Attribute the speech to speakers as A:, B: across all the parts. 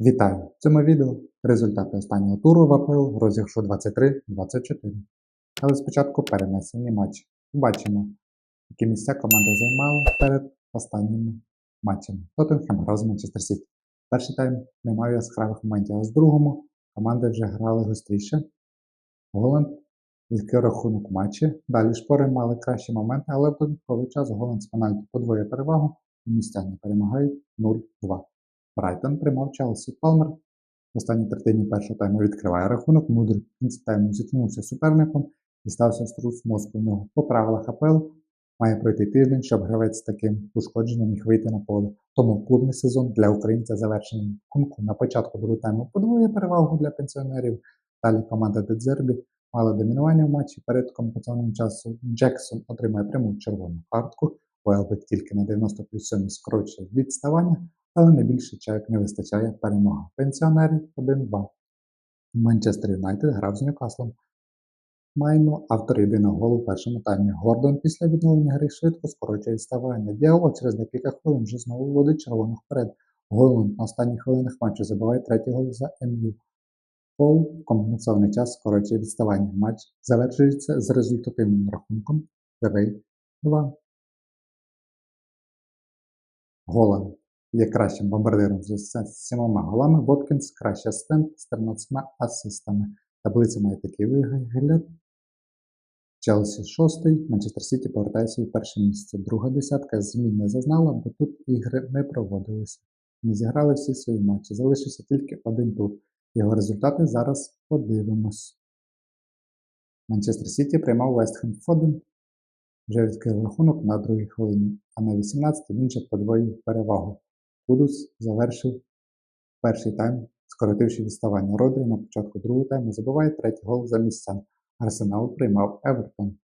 A: Вітаю! В цьому відео результати останнього туру в АПЛ розіграшу 23-24. Але спочатку перенесені матчі. Бачимо, які місця команда займала перед останніми матчами. Тоттенхем грав Манчестер Сіті. Перший тайм не мав яскравих моментів, а з другому команди вже грали гостріше. Голланд відкрив рахунок матчі. Далі шпори мали кращі моменти, але в додатковий час Голланд з пенальті подвоює перевагу і містяни перемагають 0-2. Брайтон приймав Челсі. Палмер в останній третині першого тайму відкриває рахунок. Мудр в кінці тайму зіткнувся суперником і стався струс мозку в нього. По правилах АПЛ має пройти тиждень, щоб гравець з таким ушкодженням міг вийти на поле. Тому клубний сезон для українця завершений рахунку. На початку другого тайму подвоює перевагу для пенсіонерів. Далі команда Дедзербі мала домінування в матчі перед компенсованим часом. Джексон отримає пряму червону картку. Уелбек тільки на 90 плюс 7 скорочує відставання, але найбільше чайок не вистачає перемога. Пенсіонерів 1-2. Манчестер Юнайтед грав з Ньюкаслом. Маємо автор єдиного голу в першому таймі. Гордон після відновлення гри швидко скорочує відставання. Діалог через декілька хвилин вже знову вводить червоних вперед. Голланд на останніх хвилинах матчу забиває третій гол за МЮ. Пол в компенсований час скорочує відставання. Матч завершується з результативним рахунком 3-2. Голланд є кращим бомбардиром з 7 голами. Воткінс кращий асистент з 13 асистами. Таблиця має такий вигляд. Челсі шостий, Манчестер Сіті повертає свої перше місце. Друга десятка змін не зазнала, бо тут ігри не проводилися. Ми зіграли всі свої матчі. Залишився тільки один тур. Його результати зараз подивимось. Манчестер Сіті приймав Вестхем Фоден. Вже відкрив рахунок на другій хвилині, а на 18-й він же подвоїв перевагу. Кудус завершив перший тайм, скоротивши відставання. Родрі на початку другого тайму забиває третій гол за місцем. Арсенал приймав Евертон.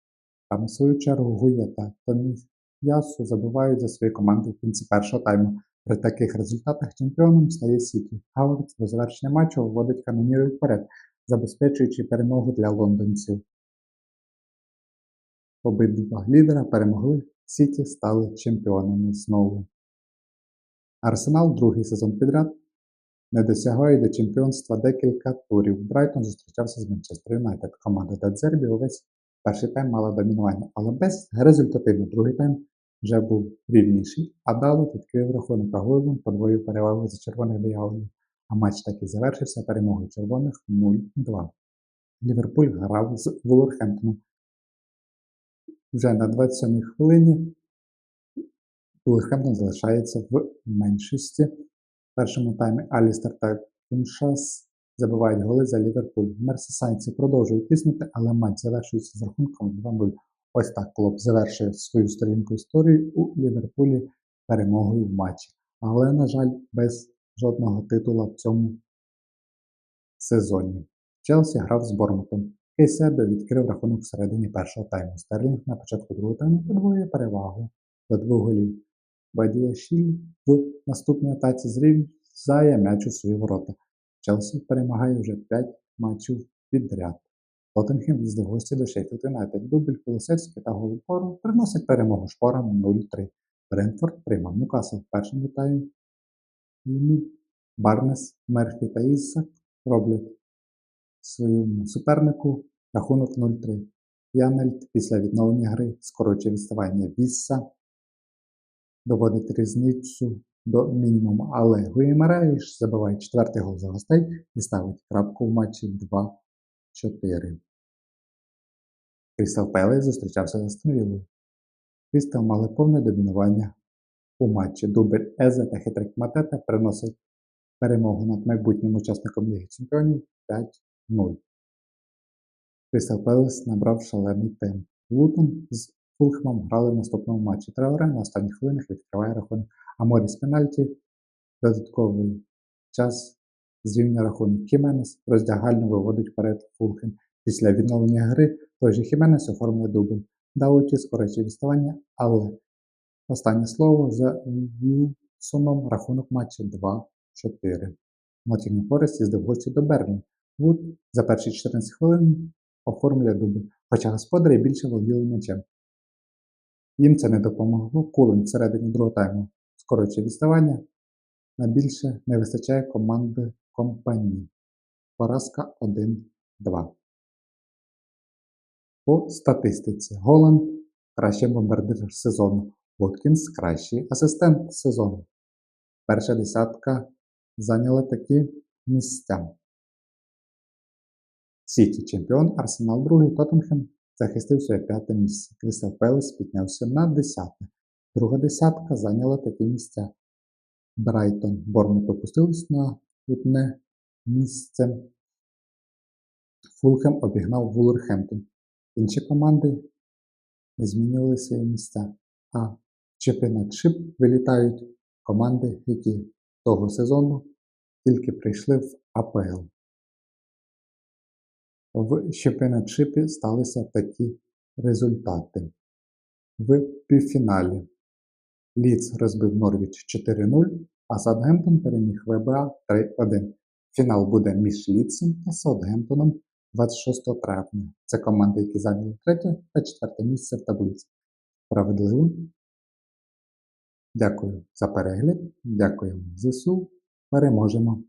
A: А на свою чергу Гує та Томіясу забивають за свої команди в кінці першого тайму. При таких результатах чемпіоном стає Сіті. Гаверц до завершення матчу вводить канонірів вперед, забезпечуючи перемогу для лондонців. Обидва лідера перемогли, Сіті стали чемпіонами знову. Арсенал другий сезон підряд не досягає до чемпіонства декілька турів. Брайтон зустрічався з Манчестер Юнайтед. Команда Дедзербі увесь перший тайм мала домінування, але без результативно другий тайм вже був рівніший, а дало відкрив рахунок Агойлом подвоїв перевагу за червоних дияволів. А матч так і завершився перемогою червоних 0-2. Ліверпуль грав з Вулверхемптоном. Вже на 27-й хвилині Вулверхемптон залишається в меншості. В першому таймі Алістер та Куншас забивають голи за Ліверпуль. Мерсисайці продовжують тиснути, але матч завершується з рахунком 2-0. Ось так клуб завершує свою сторінку історії у Ліверпулі перемогою в матчі. Але, на жаль, без жодного титула в цьому сезоні. Челсі грав з Бормутом. Кейседо відкрив рахунок всередині першого тайму. Стерлінг на початку другого тайму подвоює перевагу до двох голів. Бадіашіль в наступній атаці зрізає м'яч у свої ворота. Челсі перемагає вже 5 матчів підряд. Тоттенхем їздив гості до Шеффілд Юнайтед. Дубль Колосевський та Голупору приносять перемогу шпорам 0-3. Бренфорд приймав Ньюкасл в першому таймі. Барнес, Мерфі та Ісак роблять своєму супернику рахунок 0-3. Янельт після відновлення гри скорочує відставання Вісса, доводить різницю до мінімуму, але Гуємараїш забиває четвертий гол за гостей і ставить крапку в матчі 2-4. Крістал Пелес зустрічався з Астонвілою. Крістал мали повне домінування у матчі. Дубль Езе та Хитрик Матета приносять перемогу над майбутнім учасником Ліги Чемпіонів 5-0. Крістал Пелес набрав шалений темп. Лутон з Фулхемом грали в наступному матчі. Траоре на останніх хвилинах відкриває рахунок. А Моріс пенальті додатковий час зрівнює рахунок. Хіменес роздягально виводить вперед Фулхем. Після відновлення гри той же Хіменес оформлює дубль. Дауті скорочує відставання, але останнє слово за Вілсоном рахунок матчі 2-4. Ноттінгем Форест їздив гості до Берлін. Вуд за перші 14 хвилин оформлює дубль, хоча господарі більше володіли м'ячем. Їм це не допомогло. Кулин всередині другого тайму скорочує відставання. На більше не вистачає команди компанії. Поразка 1-2. По статистиці Голланд кращий бомбардир сезону. Воткінс кращий асистент сезону. Перша десятка зайняла такі місця. Сіті чемпіон, Арсенал другий, Тоттенхем захистив своє п'яте місце. Крістал Пелес піднявся на десяте. Друга десятка зайняла такі місця. Брайтон, Бормут опустились на одне місце. Фулхем обігнав Вулверхемптон. Інші команди не змінювали свої місця, а чемпіонатшип вилітають команди, які того сезону тільки прийшли в АПЛ. В чемпіонатшипі сталися такі результати. В півфіналі Ліц розбив Норвіч 4-0, а Саутгемптон переміг ВБА 3-1. Фінал буде між Ліцем та Саутгемптоном 26 травня. Це команди, які зайняли третє та четверте місце в таблиці. Справедливо. Дякую за перегляд. Дякуємо ЗСУ. Переможемо!